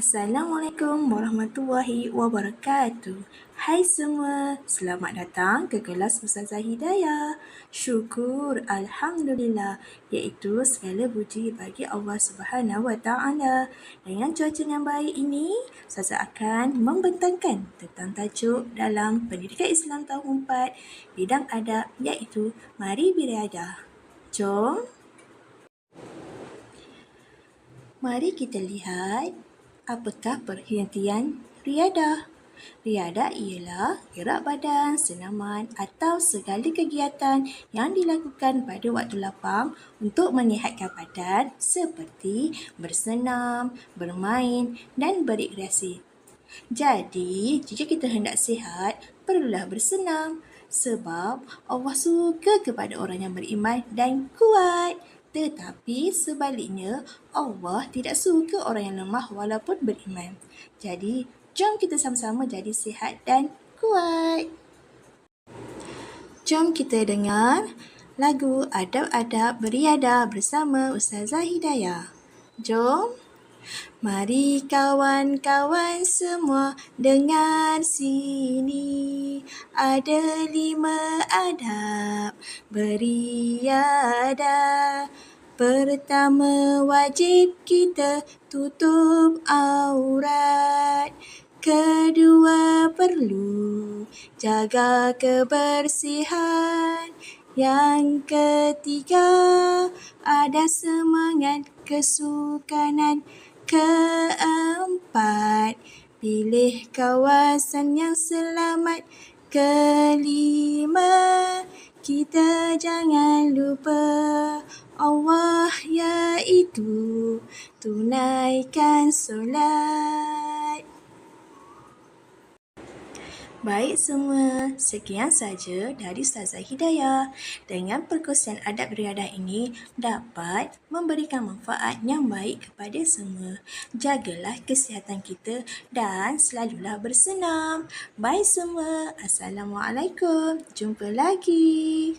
Assalamualaikum warahmatullahi wabarakatuh. Hai semua, selamat datang ke kelas Ustazah Hidayah. Syukur Alhamdulillah, iaitu segala puji bagi Allah Subhanahu Wa Taala. Dengan cuaca yang baik ini, Ustazah akan membentangkan tentang tajuk dalam Pendidikan Islam tahun 4 bidang adab iaitu Mari Beriadah. Jom Mari kita lihat apakah perhentian riadah. Riadah ialah gerak badan, senaman atau segala kegiatan yang dilakukan pada waktu lapang untuk menyihatkan badan seperti bersenam, bermain dan berrekreasi. Jadi, jika kita hendak sihat, perlulah bersenam sebab Allah suka kepada orang yang beriman dan kuat. Tetapi sebaliknya, Allah tidak suka orang yang lemah walaupun beriman. Jadi, jom kita sama-sama jadi sihat dan kuat. Jom kita dengar lagu Adab-Adab Beriada bersama Ustazah Hidayah. Jom. Mari kawan-kawan semua dengar sini. Ada lima adab beriadah Pertama wajib kita tutup aurat. Kedua perlu jaga kebersihan. Yang ketiga ada semangat kesukanan Keempat, pilih kawasan yang selamat. Kelima, kita jangan lupa Allah iaitu tunaikan solat. Baik semua, sekian saja dari Ustazah Hidayah. Dengan perkongsian adab riadah ini dapat memberikan manfaat yang baik kepada semua. Jagalah kesihatan kita dan selalulah bersenam. Baik semua, Assalamualaikum. Jumpa lagi.